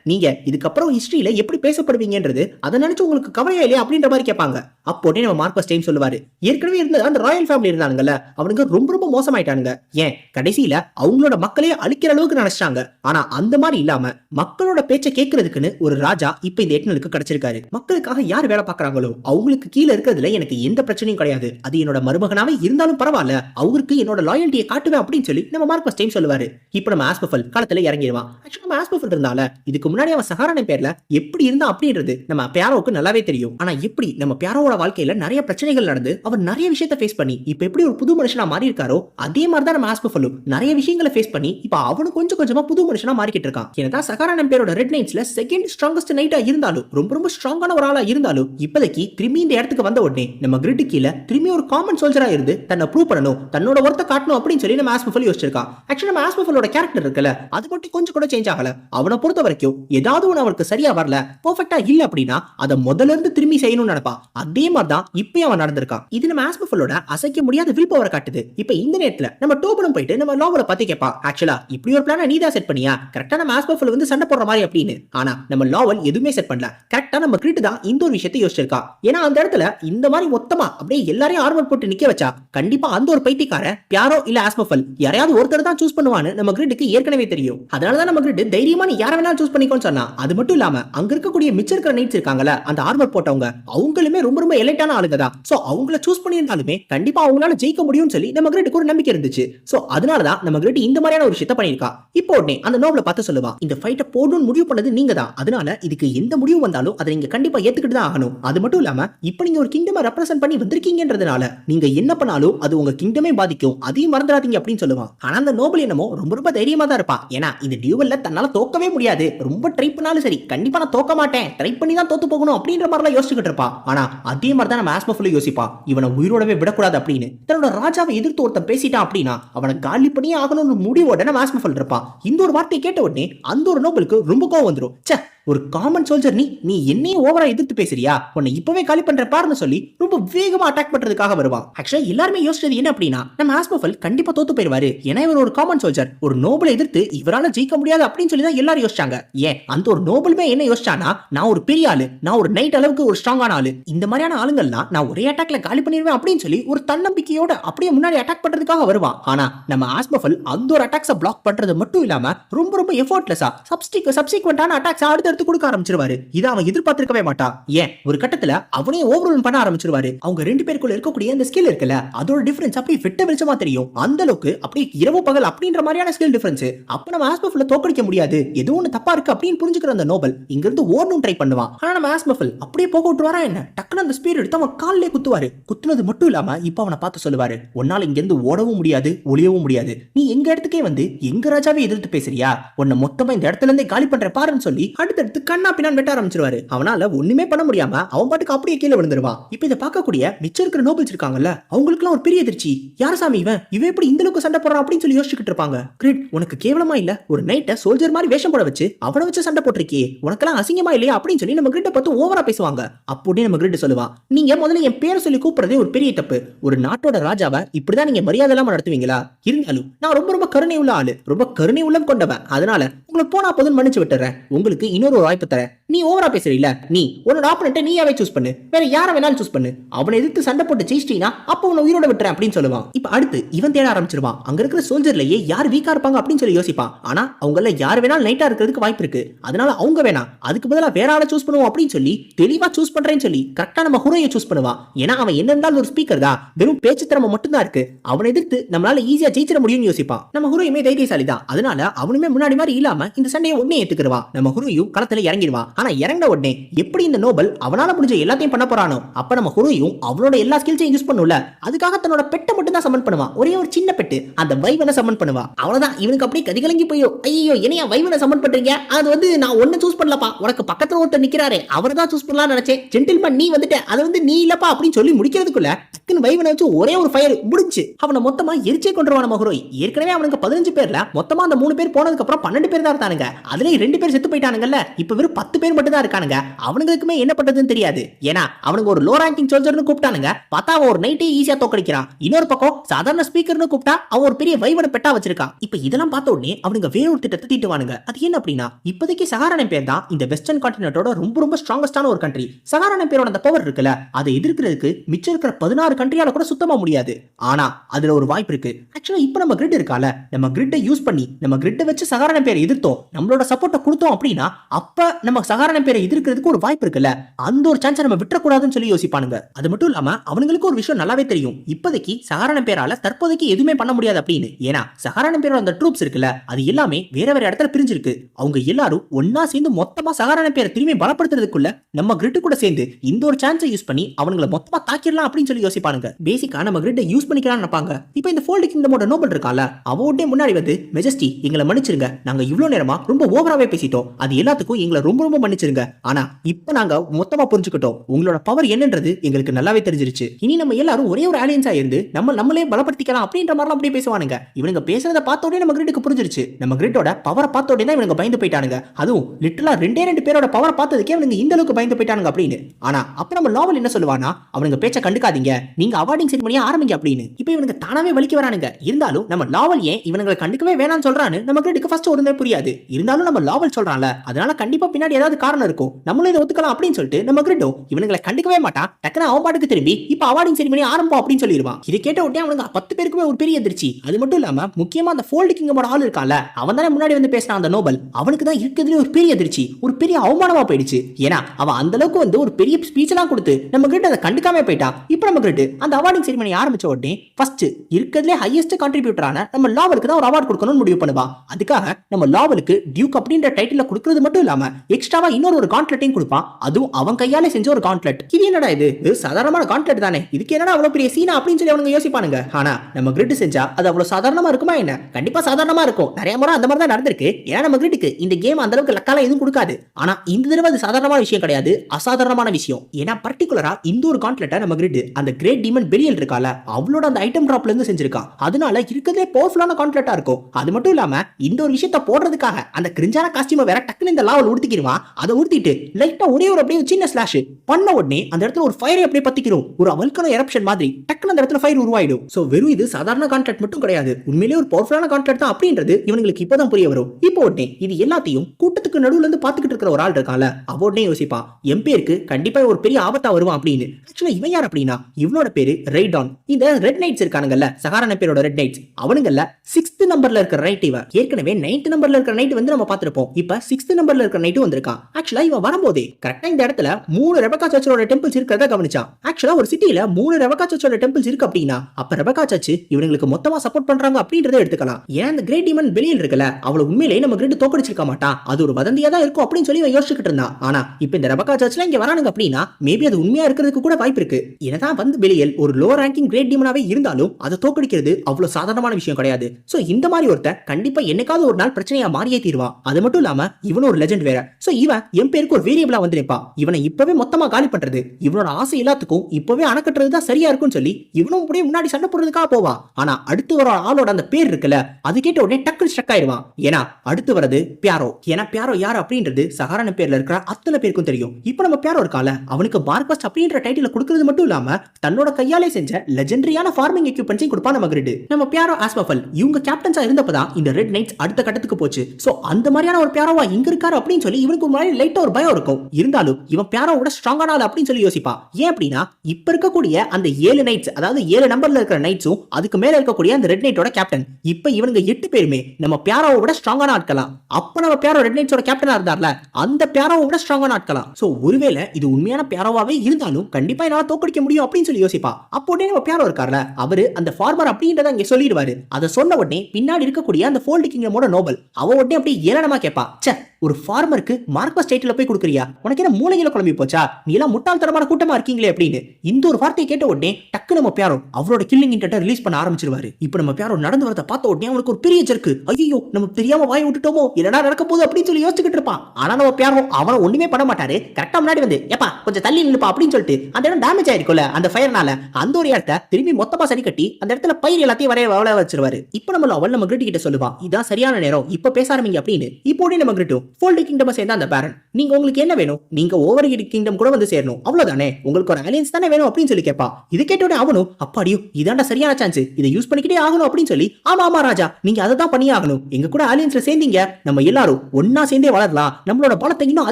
நீங்க இதுக்கப்புறம் ஹிஸ்டரியில எப்படி பேசப்படுவீங்கன்றது அதை நினைச்சு உங்களுக்கு கவலையா இல்லையா அப்படின்ற மாதிரி கேட்பாங்க. அப்போட்டே நம்ம மார்க்கஸ் டைம் சொல்லுவாரு ஏற்கனவே இருந்த அந்த ராயல் ஃபேமிலி இருந்தானுங்கல்ல அவனுங்க ரொம்ப ரொம்ப மோசமாயிட்டானுங்க. ஏன்? கடைசியில அவங்களோட மக்களையே அழிக்கிற அளவுக்கு நினைச்சாங்க ஆனா அந்த மாதிரி இல்லாம மக்களோட பேச்சை கேட்கறதுக்குன்னு ஒரு ராஜா இப்ப இந்த எட்னலுக்கு கிடைச்சிருக்காரு. மக்களுக்காக யார் வேலை பார்க்கறாங்களோ அவங்களுக்கு கீழே இருக்கிறதுல எனக்கு எந்த பிரச்சனையும் கிடையாது. அது என்னோட மருமகனாவே இருந்தாலும் பரவாயில்ல அவருக்கு என்னோட லாயல்ட்டியை காட்டுவேன் அப்படின்னு சொல்லி நம்ம மார்க்கஸ் டைம் சொல்லுவாரு. இப்ப நம்ம ஆஸ்பஃபல் காலத்துல இறங்கிடுவான். ஆக்சுவலாக நம்ம ஆஸ்பஃபல் இருந்தால இதுக்கு முன்னாடி அவன் சஹாரான பேர்ல எப்படி இருந்தா அப்படின்றது நம்ம பியாரோவுக்கு நல்லாவே தெரியும். ஆனா எப்படி நம்ம பியாரோவோட வாழ்க்கையில நிறைய பிரச்சனைகள் நடந்து அவர் நிறைய விஷயத்தை ஃபேஸ் பண்ணி இப்போ எப்படி ஒரு புது மனுஷனா மாறி இருக்காரோ அதே மாதிரி தான் நம்ம ஆஸ்பஃபலும் நிறைய விஷயங்களை ஃபேஸ் பண்ணி இப்போ அவனும் கொஞ்சம் கொஞ்சமா புது மனுஷனா மாறிக்கிட்டு இருக்கான். என்னதான் சகாரான பேரோட ரெட் நைட்ஸ்ல செகண்ட் ஸ்ட்ராங்கஸ்ட் நைட்டா இருந்தாலும் ரொம்ப ரொம்ப ஸ்ட்ராங்கான ஒரு ஆளா இருந்தாலும் இப்போதைக்கு கிருமி இந்த இடத்துக்கு வந்த உடனே நம்ம கிரிட்டு கீழே கிருமி ஒரு காமன் சோல்ஜரா இருந்து தன்னை ப்ரூவ் பண்ணணும் தன்னோட ஒருத்த காட்டணும் அப்படின்னு சொல்லி நம்ம ஆஸ்பஃபல் யோசிச்சிருக்கான். ஆக்சுவலி நம்ம ஆஸ்பஃபலோட கேரக்டர் இருக்குல்ல அது மட்டும் கொஞ்சம் கூட சேஞ்ச் ஆகல. அவனை பொறுத்த வரைக்கும் ஏதாவது ஒன்று அவனுக்கு சரியா வரல பர்ஃபெக்டா இல்ல அப்படின்னா அதை முதல்ல இருந்து திரும்பி செய்யணும்னு நினைப்பான் அதே மாதிரி தான் இப்பயும் அவன் நடந்திருக்கான். இது நம்ம ஆஸ்பஃபலோட அசைக்க முடியாத வில் பவர் காட்டுது. இப்போ இந்த நேரத்துல நம்ம டோபனும் போயிட்டு நம்ம லோவலை பத்தி கேட்பான். ஆக்சுவலா இப்படி ஒரு பிளான நீ தான் செட் பண்ணியா? கரெக்டா நம்ம ஆஸ்பஃபல் வந்து சண்டை போடுற மாதிரி அப்படின்னு. ஆனா நம்ம லாவல் எதுவுமே செட் பண்ணல. கரெக்டா நம்ம கிரிட்டு தான் இந்த ஒரு விஷயத்தை யோசிச்சிருக்கா. ஏன்னா அந்த இடத்துல இந்த மாதிரி மொத்தமா அப்படியே எல்லாரையும் ஆர்வம் போட்டு நிக்க வச்சா கண்டிப்பா அந்த ஒரு பைத்தியக்காரன் பியாரோ இல்ல ஆஸ்பஃபல் யாரையாவது ஒருத்தர் தான் சூஸ் பண்ணுவான்னு நம்ம கிரிட்டுக்கு ஏற்கனவே தெரியும். அதனால தான் நம்ம கிரிட் தைரியமா நீ யாரை வேணாலும் சூஸ் பண்ணிக்கோன்னு சொன்னா. அது மட்டும் இல்லாம அங்க இருக்கக்கூடிய மிச்சம் இருக்கிற நைட்ஸ் இருக்காங்கல்ல அந்த ஆர்மர் போட்டவங்க அவங்களுமே ரொம்ப ரொம்ப எலைட்டான ஆளுங்க தான் சோ அவங்கள சூஸ் பண்ணியிருந்தாலுமே கண்டிப்பா அவங்களால ஜெயிக்க முடியும்னு சொல்லி நம்ம கிரிட்டுக்கு ஒரு நம்பிக்கை இருந்துச்சு. சோ அதனால தான் நம்ம கிரிட் இந்த மாதிரியான ஒரு விஷயத்தை பண்ணிருக்கா இப்போ உடனே அந்த நோபல பார்த்து சொல்லுவா இந்த ஃபைட்டை போடணும்னு முடிவு பண்ணது நீங்க தான் அதனால இதுக்கு எந்த முடிவு வந்தாலும் அதை நீங்க கண்டிப்பா ஏத்துக்கிட்டு தான் ஆகணும். அது மட்டும் இல்லாம இப்ப நீங்க ஒரு கிங்டமை ரெப்ரசென்ட் பண்ணி வந்திருக்கீங்கன்றதுனால நீங்க என்ன பண்ணாலும் அது உங்க கிங்டமே பாதிக்கும். அதையும் மறந்துடாதீங்க அப்படின்னு சொல்லுவான் ஆனா அந்த நோபல் என்னமோ ரொம்ப ரொம்ப தைரியமா தான் இருப்பான் ஏன்னா இந்த டியூவல்ல தன்னால தோக்கவே முடியாது. ரொம்ப ட்ரை பண்ணாலும் சரி. கண்டிப்பா நான் தோக்க மாட்டேன். ட்ரை பண்ணி தான் தோத்து போகணும் அப்படின்ற மாதிரிலாம் யோசிச்சுக்கிட்டு இருப்பான் ஆனா அதே மாதிரி தான் நம்ம ஆஸ்மஃபுல்ல யோசிப்பான் இவனை உயிரோடவே விடக்கூடாது அப்படின்னு. தன்னோட ராஜாவை எதிர்த்து ஒருத்தன் பேசிட்டான் அப்படின்னா அவனை காலி பண்ணியே ஆகணும்னு முடிவோட நம்ம ஆஸ்மஃபுல் இருப்பான் இந்த ஒரு வார்த்தையை கேட்ட உடனே அந்த ஒரு நோபலுக்கு ரொம்ப கோவம் வந்துரும். சே ஒரு காமன் சோல்ஜர் நீ நீ என்னையும் ஓவரா எதிர்த்து பேசுறியா? உன்னை இப்பவே காலி பண்ற பாருன்னு சொல்லி ரொம்ப வேகமா அட்டாக் பண்றதுக்காக வருவான். ஆக்சுவலா எல்லாருமே யோசிச்சது என்ன அப்படின்னா நம்ம ஆஸ்மஃபல் கண்டிப்பா தோத்து போயிருவாரு. ஏன்னா இவர் ஒரு காமன் சோல்ஜர் ஒரு நோபலை எதிர்த்து இவரால ஜெயிக்க முடியாது அப்படின்னு சொல்லி தான் எல்லாரும் யோசிச்சாங்க. ஏன்? அந்த ஒரு நோபலுமே என்ன யோசிச்சானா நான் ஒரு பெரிய ஆளு நான் ஒரு நைட் அளவுக்கு ஒரு ஸ்ட்ராங்கான ஆளு. இந்த மாதிரியான ஆளுங்கள்லாம் நான் ஒரே அட்டாக்ல காலி பண்ணிடுவேன் அப்படின்னு சொல்லி ஒரு தன்னம்பிக்கையோட அப்படியே முன்னாடி அட்டாக் பண்றதுக்காக வருவான். ஆனா நம்ம ஆஸ்மஃபல் அந்த ஒரு அட்டாக்ஸை பிளாக் பண்றது மட்டும் இல்லாம ரொம்ப ரொம்ப எஃபோர்ட்லெஸ்ஸா சப்ஸ்டிக் சப்சிக்வெண்டான அட்டாக்ஸ் அடுத்தடுத்து கொடுக்க ஆரம்பிச்சிருவாரு. இதை அவன் எதிர்பார்த்திருக்கவே மாட்டான் ஏன்? ஒரு கட்டத்துல அவனே ஓவர் பண்ண ஆரம்பிச்சிருவாரு. அவங்க ரெண்டு பேருக்குள்ள இருக்கக்கூடிய அந்த ஸ்கில் இருக்குல்ல அதோட டிஃபரன்ஸ் அப்படியே வெட்ட வெளிச்சமா தெரியும். அந்த அளவுக்கு அப்படியே இரவு பகல் அப்படின்ற மாதிரியான ஸ்கில் டிஃபரன்ஸ் அப்ப நம்ம ஆஸ்மஃபுல்ல தோக்கடிக்க முடியாது. ஏதோ ஒன்று தப்பா இருக்கு அப்படின்னு புரிஞ்சுக்கிற அந்த நோபல் இங்க இருந்து ஓடணும் ட்ரை பண்ணுவான். ஆனா நம்ம ஆஸ்மஃபில் அப்படியே போக விட்டுவாரா என்ன? டக்குனு அந்த ஸ்பீட் எடுத்து அவன் காலிலே குத்துவாரு. குத்துனது மட்டும் இல்லாம இப்ப அவனை பார்த்து சொல்லுவாரு உன்னால இங்க இருந்து ஓடவும் முடியாது ஒளியவும் முடியாது. நீ எங்க இடத்துக்கே வந்து எங்க ராஜாவே எதிர்த்து பேசுறியா? உன்னை மொத்தமா இந்த இடத்துல இருந்தே காலி பண்ற பாருன்னு சொல்லி அடுத்த எடுத்து கண்ணா பின்னான் வெட்ட ஆரம்பிச்சிருவாரு. அவனால ஒண்ணுமே பண்ண முடியாம அவன் பாட்டுக்கு அப்படியே கீழே விழுந்துருவான் இப்ப இதை பார்க்கக்கூடிய மிச்சம் இருக்கிற நோபல்ஸ் இருக்காங்கல்ல அவங்களுக்குலாம் ஒரு பெரிய எதிர்ச்சி. யார சாமி இவன்? இவன் எப்படி இந்த அளவுக்கு சண்டை போடுறான் அப்படின்னு சொல்லி யோசிச்சுக்கிட்டு இருப்பாங்க. கிரிட் உனக்கு கேவலமா இல்ல? ஒரு நைட்டை சோல்ஜர் மாதிரி வேஷம் போட வச்சு அவனை வச்சு சண்டை போட்டிருக்கே உனக்கெல்லாம் அசிங்கமா இல்லையா அப்படின்னு சொல்லி நம்ம கிரிட்ட பார்த்து ஓவரா பேசுவாங்க. அப்படியே நம்ம கிரிட் சொல்லுவான் நீங்க முதல்ல என் பேரை சொல்லி கூப்பிடுறதே ஒரு பெரிய தப்பு. ஒரு நாட்டோட ராஜாவை இப்படிதான் நீங்க மரியாதை இல்லாம நடத்துவீங்களா? இருந்தாலும் நான் ரொம்ப ரொம்ப கருணை உள்ள ஆளு. ரொம்ப கருணை உள்ளம் கொண்டவன். அதனால உங்களை போனா போதும் மன்னிச்சு விட்டுறேன் உங்களுக்கு இன்னொரு ஒரு வாய்ப்பு தரேன். நீ ஓவரா பேசுறீல நீ உன்னோட ஆப்பனண்ட்டை நீயாவே சூஸ் பண்ணு. வேற யாரை வேணாலும் சூஸ் பண்ணு. அவனை எதிர்த்து சண்டை போட்டு ஜெயிச்சிட்டீனா அப்போ உன்னை உயிரோட விட்டுறேன் அப்படின்னு சொல்லுவான். இப்ப அடுத்து இவன் தேட ஆரம்பிச்சிருவான். அங்க இருக்கிற சோல்ஜர்லயே யார் வீக்கா இருப்பாங்க அப்படின்னு சொல்லி யோசிப்பான். ஆனா அவங்கள யார் வேணாலும் நைட்டா இருக்கிறதுக்கு வாய்ப்பு இருக்கு. அதனால அவங்க வேணாம். அதுக்கு பதிலா வேற ஆளை சூஸ் பண்ணுவோம் அப்படின்னு சொல்லி தெளிவா சூஸ் பண்றேன்னு சொல்லி கரெக்டா நம்ம ஹுரோயை சூஸ் பண்ணுவான். ஏன்னா அவன் என்ன இருந்தாலும் ஒரு ஸ்பீக்கர் தான். வெறும் பேச்சு திறமை மட்டும்தான் இருக்கு. அவனை எதிர்த்து நம்மளால ஈஸியா ஜெயிச்சிட முடியும்னு யோசிப்பான். நம்ம ஹுரோயுமே தைரியசாலி தான் அதனால அவனுமே முன்னாடி மாதிரி இல்லாம இந்த சண்டையை உடனே ஏத்துக்கிறவா நம்ம ஹுரோயும் களத்துல இறங்கிடுவான். ஆனால் இறங்கின உடனே எப்படி இந்த நோபல் அவனால் முடிஞ்ச எல்லாத்தையும் பண்ண போறானோ அப்போ நம்ம ஹுரோயும் அவனோட எல்லா ஸ்கில்ஸையும் யூஸ் பண்ணும்ல. அதுக்காக தன்னோட பெட்டை மட்டும் தான் சமன் பண்ணுவான். ஒரே ஒரு சின்ன பெட்டு அந்த வைவனை சமன் பண்ணுவான் அவ்வளோதான் இவனுக்கு அப்படியே கதிகலங்கி போயோ ஐயோ என்னையா வைவனை சமன் பண்றீங்க? அது வந்து நான் ஒன்னு சூஸ் பண்ணலப்பா. உனக்கு பக்கத்தில் ஒருத்தர் நிக்கிறாரே அவர் தான் சூஸ் பண்ணலாம்னு நினைச்சேன். ஜென்டில்மேன் நீ வந்துட்ட. அது வந்து நீ இல்லப்பா அப்படின்னு சொல்லி முடிக்கிறதுக்குள்ள டக்குன்னு வைவனை வச்சு ஒரே ஒரு ஃபயர் முடிஞ்சு அவனை மொத்தமா எரிச்சே கொண்டுருவான் நம்ம ஹுரோய் ஏற்கனவே அவனுக்கு பதினஞ்சு பேர்ல மொத்தமா அந்த மூணு பேர் போனதுக்கு அப்புறம் பன்னெண்டு பேர் தான் இருந்தானுங்க. அதுலயும் ரெண்டு பேர் செத்து போயிட்டானுங்கல்ல. இப்ப வெறும் பத்து பேர் பேர் மட்டும் தான் இருக்கானுங்க. அவனுங்களுக்குமே என்ன பண்றதுன்னு தெரியாது. ஏன்னா அவனுங்க ஒரு லோ ரேங்கிங் சோல்ஜர்னு கூப்பிட்டானுங்க. பார்த்தா அவன் ஒரு நைட்டே ஈஸியா தோக்கடிக்கிறான். இன்னொரு பக்கம் சாதாரண ஸ்பீக்கர்னு கூப்பிட்டா அவன் ஒரு பெரிய வைவன பெட்டா வச்சிருக்கான். இப்ப இதெல்லாம் பார்த்த உடனே அவனுங்க வேறொரு திட்டத்தை தீட்டுவானுங்க. அது என்ன அப்படின்னா இப்போதைக்கு சகாரான பேர் தான் இந்த வெஸ்டர்ன் கான்டினென்ட்டோட ரொம்ப ரொம்ப ஸ்ட்ராங்கஸ்டான ஒரு கண்ட்ரி சகாரான பேரோட அந்த பவர் இருக்குல்ல அதை எதிர்க்கிறதுக்கு மிச்சம் இருக்கிற பதினாறு கண்ட்ரியால கூட சுத்தமா முடியாது. ஆனா அதுல ஒரு வாய்ப்பு இருக்கு. ஆக்சுவலா இப்ப நம்ம கிரிட் இருக்கால நம்ம கிரிட்டை யூஸ் பண்ணி நம்ம கிரிட்டை வச்சு சகாரான பேர் எதிர்த்தோம் நம்மளோட சப்போர்ட்டை கொடுத்தோம் அப்படின்னா அப்ப நம்ம சகாரான சாதாரண பேரை எதிர்க்கிறதுக்கு ஒரு வாய்ப்பு இருக்குல்ல? அந்த ஒரு சான்ஸை நம்ம விட்டுறக்கூடாதுன்னு சொல்லி யோசிப்பானுங்க. அது மட்டும் இல்லாம அவங்களுக்கு ஒரு விஷயம் நல்லாவே தெரியும். இப்போதைக்கு சாதாரண பேரால தற்போதைக்கு எதுவுமே பண்ண முடியாது அப்படின்னு. ஏன்னா சகாரான பேரோட அந்த ட்ரூப்ஸ் இருக்குல்ல அது எல்லாமே வேற வேற இடத்துல பிரிஞ்சிருக்கு. அவங்க எல்லாரும் ஒன்னா சேர்ந்து மொத்தமா சகாரான பேரை திரும்பி பலப்படுத்துறதுக்குள்ள நம்ம கிரிட் கூட சேர்ந்து இந்த ஒரு சான்ஸை யூஸ் பண்ணி அவங்கள மொத்தமா தாக்கிடலாம் அப்படின்னு சொல்லி யோசிப்பானுங்க. பேசிக்கா நம்ம கிரிட்டை யூஸ் பண்ணிக்கலாம்னு நினைப்பாங்க. இப்போ இந்த ஃபோல்டு கிங்டமோட நோபல் இருக்கால அவட்டே முன்னாடி வந்து மெஜஸ்டி எங்களை மன்னிச்சிருங்க. நாங்க இவ்வளவு நேரமா ரொம்ப ஓவராவே பேசிட்டோம். அது எல்லாத்துக்கும் எங்களை ரொம்ப ரொம்ப மன்னிச்சிருங்க ஆனா இப்ப நாங்க மொத்தமா புரிஞ்சுக்கிட்டோம். உங்களோட பவர் என்னன்றது எங்களுக்கு நல்லாவே தெரிஞ்சிருச்சு. இனி நம்ம எல்லாரும் ஒரே ஒரு ஆலியன்ஸா இருந்து நம்ம நம்மளே பலப்படுத்திக்கலாம் அப்படின்ற மாதிரிலாம் அப்படியே பேசுவானுங்க. இவனுங்க பேசுறத பார்த்த உடனே நம்ம கிரிட்டுக்கு புரிஞ்சிருச்சு. நம்ம கிரிட்டோட பவரை பார்த்த உடனே தான் இவனுங்க பயந்து போயிட்டானுங்க. அதுவும் லிட்டலா ரெண்டே ரெண்டு பேரோட பவரை பார்த்ததுக்கே இவனுங்க இந்த அளவுக்கு பயந்து போயிட்டானுங்க அப்படின்னு. ஆனா அப்ப நம்ம லாவல் என்ன சொல்லுவானா அவனுங்க பேச்ச கண்டுக்காதீங்க. நீங்க அவார்டிங் செரிமனியா ஆரம்பிங்க அப்படின்னு. இப்போ இவனுக்கு தானாவே வலிக்க வரானுங்க. இருந்தாலும் நம்ம லாவல் ஏன் இவனுங்களை கண்டுக்கவே வேணாம்னு சொல்றான்னு நம்ம கிரிட்டுக்கு ஃபர்ஸ்ட் ஒருந்தே புரியாது. இருந்தாலும் நம்ம லாவல் சொல்றான்ல. அதனால கண்டிப்பா பின்னாடி ஏதாவது ஏதாவது காரணம் இருக்கும் நம்மளும் இதை ஒத்துக்கலாம் அப்படின்னு சொல்லிட்டு நம்ம கிரிட்டும் இவனுங்களை கண்டுக்கவே மாட்டான். டக்குனு அவன் பாட்டுக்கு திரும்பி இப்ப அவார்டிங் செரிமனி ஆரம்பம் அப்படின்னு சொல்லிடுவான். இது கேட்ட உடனே அவனுக்கு பத்து பேருக்குமே ஒரு பெரிய எதிர்ச்சி அது மட்டும் இல்லாம முக்கியமா அந்த ஃபோல்டு கிங்கமோட ஆள் இருக்கான்ல அவன் தானே முன்னாடி வந்து பேசின அந்த நோபல் அவனுக்கு தான் இருக்கிறதுல ஒரு பெரிய எதிர்ச்சி ஒரு பெரிய அவமானமா போயிடுச்சு. ஏன்னா அவன் அந்த அளவுக்கு வந்து ஒரு பெரிய ஸ்பீச் எல்லாம் கொடுத்து நம்ம கிட்ட அதை கண்டுக்காம போயிட்டான் இப்போ நம்ம கிட்ட அந்த அவார்டிங் செரிமனி ஆரம்பிச்ச உடனே ஃபர்ஸ்ட் இருக்கிறதுலே ஹையஸ்ட் கான்ட்ரிபியூட்டரான நம்ம லாவலுக்கு தான் ஒரு அவார்ட் கொடுக்கணும்னு முடிவு பண்ணுவான். அதுக்காக நம்ம லாவலுக்கு டியூக் அப்படின்ற டைட்டில் கொடுக்கறது மட்டும் இல்லாம எக்ஸ்ட்ரா எக்ஸ்ட்ராவா இன்னொரு ஒரு கான்ட்லெட்டையும் கொடுப்பான். அதுவும் அவன் கையாலே செஞ்ச ஒரு கான்ட்லெட். இது என்னடா இது? இது சாதாரணமான கான்ட்லெட் தானே. இதுக்கு என்னடா அவ்வளவு பெரிய சீனா அப்படின்னு சொல்லி அவனுங்க யோசிப்பானுங்க. ஆனா நம்ம கிரிட் செஞ்சா அது அவ்வளவு சாதாரணமா இருக்குமா என்ன? கண்டிப்பா சாதாரணமா இருக்கும். நிறைய முறை அந்த மாதிரி தான் நடந்திருக்கு. ஏன்னா நம்ம கிரிட்டுக்கு இந்த கேம் அந்த அளவுக்கு லக்கால எதுவும் கொடுக்காது. ஆனா இந்த தடவை அது சாதாரணமான விஷயம் கிடையாது. அசாதாரணமான விஷயம். ஏன்னா பர்டிகுலரா இந்த ஒரு கான்ட்லெட்டை நம்ம கிரிட் அந்த கிரேட் டீமன் பெரியல் இருக்கால அவளோட அந்த ஐட்டம் டிராப்ல இருந்து செஞ்சிருக்கான் அதனால இருக்கிறதே பவர்ஃபுல்லான கான்ட்லெட்டா இருக்கும். அது மட்டும் இல்லாம இந்த ஒரு விஷயத்த போடுறதுக்காக அந்த கிரிஞ்சான காஸ்டியூமை வேற டக்குன்னு இந்த லாவல் உடுத்திக்கிடுவான். அதை உறுத்திட்டு லைட்டா ஒரே ஒரு அப்படியே ஒரு சின்ன ஸ்லாஷ் பண்ண உடனே அந்த இடத்துல ஒரு ஃபயரை அப்படியே பத்திக்கிறோம். ஒரு வல்கனோ எரப்ஷன் மாதிரி டக்குன்னு அந்த இடத்துல ஃபயர் உருவாயிடும். சோ வெறும் இது சாதாரண கான்ட்ராக்ட் மட்டும் கிடையாது. உண்மையிலேயே ஒரு பவர்ஃபுல்லான கான்ட்ராக்ட் தான் அப்படின்றது இவங்களுக்கு இப்பதான் புரிய வரும். இப்போ உடனே இது எல்லாத்தையும் கூட்டத்துக்கு நடுவுல இருந்து பாத்துக்கிட்டு இருக்கிற ஒரு ஆள் இருக்கால அவ யோசிப்பா என் பேருக்கு கண்டிப்பா ஒரு பெரிய ஆபத்தா வருவான் அப்படின்னு. ஆக்சுவலா இவன் யார் அப்படின்னா இவனோட பேரு ரைடான் இந்த ரெட் நைட்ஸ் இருக்கானுங்கல்ல சகாரான பேரோட ரெட் நைட்ஸ் அவனுங்கல்ல சிக்ஸ்த் நம்பர்ல இருக்கிற ரைட் இவன். ஏற்கனவே நைன்த் நம்பர்ல இருக்கிற நைட் வந்து நம்ம பார்த்துருப்போம். இப்ப சிக்ஸ்த் நம்பர்ல இருக்கிற நைட்டும் வந்திருக்கான். ஆக்சுவலா இவன் வரும்போதே கரெக்டா இந்த இடத்துல மூணு ரெபக்கா சர்ச்சோட டெம்பிள்ஸ் இருக்கிறத கவனிச்சான். ஆக்சுவலா ஒரு சிட்டியில மூணு ரெபக்கா சர்ச்சோட டெம்பிள்ஸ் இருக்கு அப்படின்னா அப்ப ரெபக்கா சர்ச் இவங்களுக்கு மொத்தமா சப்போர்ட் பண்றாங்க அப்படின்றத எடுத்துக்கலாம். ஏன் அந்த கிரேட் டிமன் வெளியில் இருக்கல? அவளை உண்மையிலேயே நம்ம கிரேட் தோக்கடிச்சிருக்க மாட்டா. அது ஒரு வதந்தியா தான் இருக்கும் அப்படின்னு சொல்லி இவன் யோசிச்சுட்டு இருந்தான். ஆனா இப்ப இந்த ரெபக்கா சர்ச்ல இங்க வரானுங்க அப்படின்னா மேபி அது உண்மையா இருக்கிறதுக்கு கூட வாய்ப்பு இருக்கு. என்னதான் வந்து வெளியில் ஒரு லோ ரேங்கிங் கிரேட் டிமனாவே இருந்தாலும் அதை தோக்கடிக்கிறது அவ்வளவு சாதாரணமான விஷயம் கிடையாது. சோ இந்த மாதிரி ஒருத்தன் கண்டிப்பா என்னைக்காவது ஒரு நாள் பிரச்சனையா மாறியே தீர்வான். அது மட்டும் இல்லாம இவனும் ஒரு லெஜெண்ட் வேற. சோ இவன் என் பேருக்கு ஒரு வேரியபிளா வந்து நிற்பான் இவனை இப்பவே மொத்தமா காலி பண்றது. இவனோட ஆசை எல்லாத்துக்கும் இப்பவே அணக்கட்டுறது தான் சரியா இருக்கும்னு சொல்லி இவனும் அப்படியே முன்னாடி சண்டை போடுறதுக்காக போவான் ஆனா அடுத்து வர ஆளோட அந்த பேர் இருக்குல்ல அது கேட்ட உடனே டக்குனு ஸ்ட்ரக் ஆயிடுவான். ஏன்னா அடுத்து வரது பியாரோ. ஏன்னா பியாரோ யார் அப்படின்றது சகாரான பேர்ல இருக்கிற அத்தனை பேருக்கும் தெரியும். இப்போ நம்ம பியாரோ இருக்கால அவனுக்கு மார்க்வஸ்ட் அப்படின்ற டைட்டில் கொடுக்கறது மட்டும் இல்லாம தன்னோட கையாலே செஞ்ச லெஜெண்டரியான ஃபார்மிங் எக்யூப்மெண்ட்ஸையும் கொடுப்பான் நம்ம கிரிட் நம்ம பியாரோ ஆஸ்மஃபல் இவங்க கேப்டன்ஸா இருந்தப்பதான் இந்த ரெட் நைட்ஸ் அடுத்த கட்டத்துக்கு போச்சு. சோ அந்த மாதிரியான ஒரு பியாரோவா இங்க இருக்காரு அப்படின்னு சொல்லி இவனுக்கு மாதிரி லைட்டா ஒரு பயம் இருக்கும். இருந்தாலும் இவன் பியாரோவோட ஸ்ட்ராங்கான ஆள் அப்படின்னு சொல்லி யோசிப்பா. ஏன் அப்படின்னா இப்ப இருக்கக்கூடிய அந்த ஏழு நைட்ஸ் அதாவது ஏழு நம்பர்ல இருக்கிற நைட்ஸும் அதுக்கு மேல இருக்கக்கூடிய அந்த ரெட் நைட்டோட கேப்டன் இப்ப இவனுங்க எட்டு பேருமே நம்ம பியாரோவை விட ஸ்ட்ராங்கான ஆட்களா அப்ப நம்ம பியாரோ ரெட் நைட்ஸோட கேப்டனா இருந்தார்ல அந்த பியாரோவை விட ஸ்ட்ராங்கான ஆட்களா சோ ஒருவேளை இது உண்மையான பியாரோவாவே இருந்தாலும் கண்டிப்பா என்னால தோக்கடிக்க முடியும் அப்படின்னு சொல்லி யோசிப்பா. அப்போடே நம்ம பியாரோ இருக்கார்ல அவரு அந்த ஃபார்மர் அப்படின்றத இங்க சொல்லிடுவாரு. அதை சொன்ன உடனே பின்னாடி இருக்கக்கூடிய அந்த ஃபோல்டு கிங்டமோட நோபல் அவ உடனே அப்படியே ஏளனமா கேட்பா. ச்சே ஒரு ஃபார்மருக்கு மார்க் மார்க்வஸ் ஸ்டேட்ல போய் கொடுக்குறியா? உனக்கு என்ன மூளையில குழம்பி போச்சா? நீ எல்லாம் முட்டாள்தனமான கூட்டமா இருக்கீங்களே அப்படின்னு இந்த ஒரு வார்த்தையை கேட்ட உடனே டக்கு நம்ம பியாரோ அவரோட கில்லிங் இன்டர்ட்ட ரிலீஸ் பண்ண ஆரம்பிச்சிருவாரு. இப்போ நம்ம பியாரோ நடந்து வரத பார்த்த உடனே அவனுக்கு ஒரு பெரிய ஜெர்க்கு ஐயோ நம்ம தெரியாம வாய் விட்டுட்டோமோ? என்னடா நடக்க போகுது அப்படின்னு சொல்லி யோசிச்சுக்கிட்டு இருப்பான். ஆனா நம்ம பியாரோ அவனை ஒண்ணுமே பண்ண மாட்டாரு. கரெக்டா முன்னாடி வந்து ஏப்பா கொஞ்சம் தள்ளி நில்லுப்பா அப்படின்னு சொல்லிட்டு அந்த இடம் டேமேஜ் ஆயிருக்கும்ல அந்த ஃபயர்னால அந்த ஒரு இடத்த திரும்பி மொத்தமா சரி கட்டி அந்த இடத்துல பயிர் எல்லாத்தையும் வரைய வள வச்சிருவாரு. இப்போ நம்ம அவள் நம்ம கிரிட்டு கிட்ட சொல்லுவான் இதான் சரியான நேரம் இப்ப பேச ஆரம்பிங்க அப்படின்னு. இப்போ உடனே நம்ம கிரிட்டும் ஃபோல்டு கிங்டம் சேர்ந்த அந்த பேரன் நீங்க உங்களுக்கு என்ன வேணும்? நீங்க ஓவர் ஹீட் கிங்டம் கூட வந்து சேரணும். அவ்வளவுதானே? உங்களுக்கு ஒரு அலையன்ஸ் தானே வேணும் அப்படின்னு சொல்லி கேட்பா. இது கேட்டோடனே அவனும் அப்பாடியோ இதாண்டா சரியான சான்ஸ் இதை யூஸ் பண்ணிக்கிட்டே ஆகணும் அப்படின்னு சொல்லி ஆமா ஆமா ராஜா நீங்க அதை தான் பண்ணி ஆகணும். எங்க கூட அலையன்ஸ்ல சேர்ந்தீங்க. நம்ம எல்லாரும் ஒன்னா சேர்ந்தே வளரலாம். நம்மளோட பலத்தை இன்னும்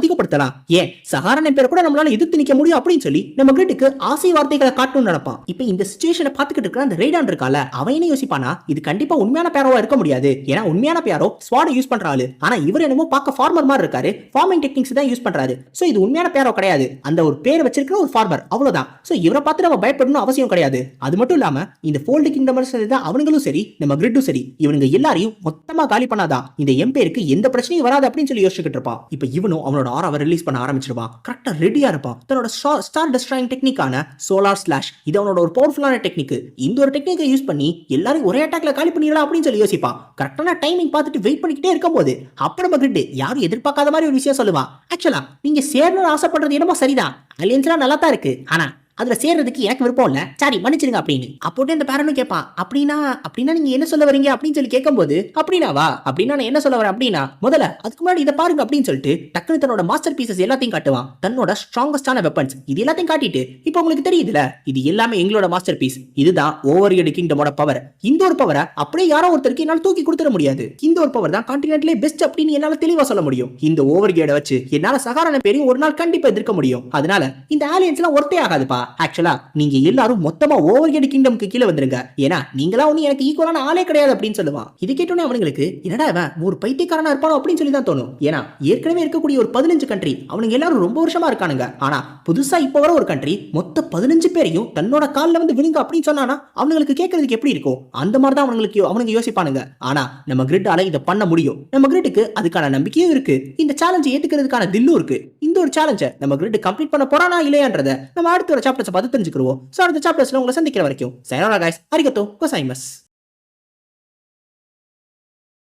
அதிகப்படுத்தலாம். ஏன்? சகாரண பேர் கூட நம்மளால எதிர்த்து நிக்க முடியும் அப்படின்னு சொல்லி நம்ம கிரிட்டுக்கு ஆசை வார்த்தைகளை காட்டணும்னு நடப்பான் இப்போ இந்த சுச்சுவேஷனை பார்த்துக்கிட்டு இருக்கிற அந்த ரேடான் இருக்கால அவன் என்ன யோசிப்பானா இது கண்டிப்பா உண்மையான பேரவா இருக்க முடியாது. ஏன்னா உண்மையான பேரோ ஸ்வாட யூஸ் பண்ற ஆளு. ஆனா இவர் என்னமோ பார்க்க ஃபார்மர் மாதிரி இருக்காரு. ஃபார்மிங் டெக்னிக்ஸ் தான் யூஸ் பண்றாரு. ஸோ இது உண்மையான பேரோ கிடையாது. அந்த ஒரு பேர் வச்சிருக்கிற ஒரு ஃபார்மர் அவ்வளோதான் ஸோ இவரை பார்த்து நம்ம பயப்படணும் அவசியம் கிடையாது. அது மட்டும் இல்லாம இந்த ஃபோல்டு கிங்டம் தான் அவனுங்களும் சரி நம்ம கிரிட்டும் சரி. இவனுங்க எல்லாரையும் மொத்தமா காலி பண்ணாதான் இந்த எம்பேருக்கு எந்த பிரச்சனையும் வராது அப்படின்னு சொல்லி யோசிச்சுட்டு இருப்பான். இப்போ இவனும் அவனோட ஆராவை ரிலீஸ் பண்ண ஆரம்பிச்சிருவான். கரெக்டாக ரெடியா இருப்பான். தன்னோட ஸ்டார் டெஸ்ட்ராயிங் டெக்னிக்கான சோலார் ஸ்லாஷ் இது அவனோட ஒரு பவர்ஃபுல்லான டெக்னிக் இந்த ஒரு டெக்னிக்கை யூஸ் பண்ணி எல்லாரும் ஒரே அட்டாக்ல காலி பண்ணிடலாம் அப்படின்னு சொல்லி யோசிப்பான். கரெக்டான டைமிங் பார்த்துட்டு வெயிட் பண்ணிக்கிட்டே இருக்கும்போது அப்ப நம்ம கிரிட் யாரும் எதிர்பார்க்காத மாதிரி ஒரு விஷயம் சொல்லுவான் ஆக்சுவலா நீங்க சேரணும்னு ஆசைப்படுறது என்னமோ சரிதான். அலியன்ஸ்லாம் நல்லா தான் இருக்கு. ஆனா அதுல சேர்றதுக்கு எனக்கு விருப்பம் இல்ல. சாரி மன்னிச்சிருங்க அப்படின்னு. அப்போட்டு அந்த பேரனும் கேட்பான் அப்படின்னா அப்படின்னா நீங்க என்ன சொல்ல வரீங்க? அப்படின்னு சொல்லி கேட்கும்போது அப்படின்னாவா அப்படின்னா நான் என்ன சொல்ல வரேன்? அப்படின்னா முதல்ல அதுக்கு முன்னாடி இதை பாருங்க அப்படின்னு சொல்லிட்டு டக்குனு தன்னோட மாஸ்டர் பீசஸ் எல்லாத்தையும் காட்டுவான். தன்னோட ஸ்ட்ராங்கஸ்டான வெப்பன்ஸ் இது எல்லாத்தையும் காட்டிட்டு இப்போ உங்களுக்கு தெரியுதுல இது எல்லாமே எங்களோட மாஸ்டர் பீஸ் இதுதான் ஓவர் எடு கிங்டமோட பவர் இந்த ஒரு பவரை அப்படியே யாரோ ஒருத்தருக்கு என்னால் தூக்கி கொடுத்துட முடியாது. இந்த ஒரு பவர் தான் கான்டினென்ட்லே பெஸ்ட் அப்படின்னு என்னால தெளிவா சொல்ல முடியும். இந்த ஓவர் கேட வச்சு என்னால சகாரான பேரையும் ஒரு நாள் கண்டிப்பா எதிர்க்க முடியும். அதனால இந்த ஆலியன்ஸ்லாம் ஒர்த்தே ஆகாதுப்பா. ஆக்சுவலா நீங்க எல்லாரும் மொத்தமா ஓவர் ஹெட் கிங்டம்க்கு கீழே வந்துருங்க. ஏன்னா நீங்களா ஒண்ணு எனக்கு ஈக்குவலான ஆளே கிடையாது அப்படின்னு சொல்லுவான். இது கேட்டோன்னே அவனுங்களுக்கு என்னடா இவன் ஒரு பைத்தியக்காரனா இருப்பானோ? அப்படின்னு சொல்லி தான் தோணும். ஏன்னா ஏற்கனவே இருக்கக்கூடிய ஒரு பதினஞ்சு கண்ட்ரி அவனுங்க எல்லாரும் ரொம்ப வருஷமா இருக்கானுங்க. ஆனா புதுசா இப்போ வர ஒரு கண்ட்ரி மொத்த பதினஞ்சு பேரையும் தன்னோட காலில் வந்து விழுங்க அப்படின்னு சொன்னானா அவங்களுக்கு கேட்கறதுக்கு எப்படி இருக்கும்? அந்த மாதிரி தான் அவங்களுக்கு அவனுங்க யோசிப்பானுங்க. ஆனா நம்ம கிரிட்டால இதை பண்ண முடியும். நம்ம கிரிட்டுக்கு அதுக்கான நம்பிக்கையும் இருக்கு. இந்த சேலஞ்சை ஏத்துக்கிறதுக்கான தில்லும் இருக்கு. இந்த ஒரு சேலஞ்சை நம்ம கிரிட் கம்ப்ளீட் பண்ண போறானா இல்லையான்றத நம்ம அடுத்த ஒரு சாப்டர்ஸ் பார்த்து தெரிஞ்சுக்கிறோம் ஸோ அடுத்த சாப்டர்ஸ்ல உங்களை சந்திக்கிற வரைக்கும் சைனோரா காய்ஸ் அரிகத்தோ கோசாய்மஸ்